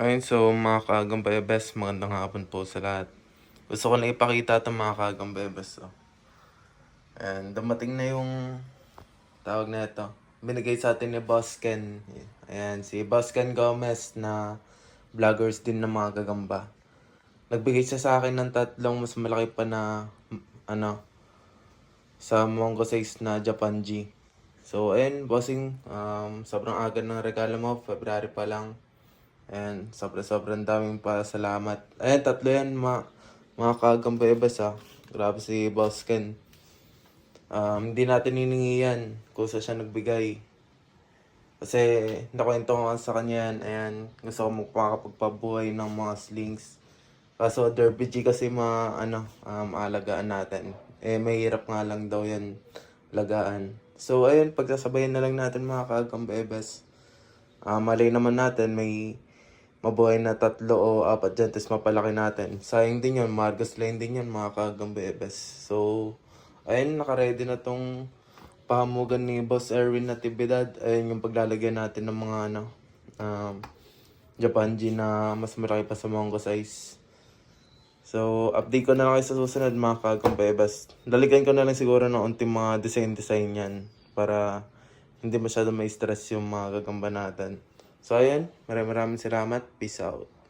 Ayun, so mga kagambebes, magandang hapon po sa lahat. Gusto ko na ipakita itong mga kagambebes. Oh. And dumating na yung tawag na ito. Binigay sa atin ni Boss Ken. Ayan, si Boss Ken Gomez na vloggers din ng mga gagamba. Nagbigay siya sa akin ng tatlong mas malaki pa na ano sa Mongo size na Japan G. So, ayun, bossing, um, sobrang aga ng regalo mo, February pa lang. Ayan, sobrang sobrang daming pa salamat. Ayan, tatlo yan, ma mga kagambebes ah. Grabe si Boss Ken. Um, hindi natin hiningi yan kung saan siya nagbigay. Kasi nakwento ko sa kanya yan, ayan, gusto ko makakapagpabuhay ng mga slings. Kaso Derby G kasi mga ano, um, alagaan natin. Eh, mahirap nga lang daw yan lagaan. So, ayun, pagsasabayan na lang natin mga kagambebes. Ah, malay naman natin may mabuhay na tatlo o apat dyan, tapos mapalaki natin. Sayang din yun, Marcos Lane din yun, mga kagambebes. So, ayun, nakaredy na tong pahamugan ni Boss Erwin na tibidad. Ayun yung paglalagyan natin ng mga ano, um, Japan G na mas malaki pa sa Mongo size. So, update ko na lang kayo sa susunod mga kagambebes. Daligan ko na lang siguro ng unting mga design-design yan para hindi masyado may stress yung mga gagamba natin. So, ayun. Maraming maraming salamat. Peace out.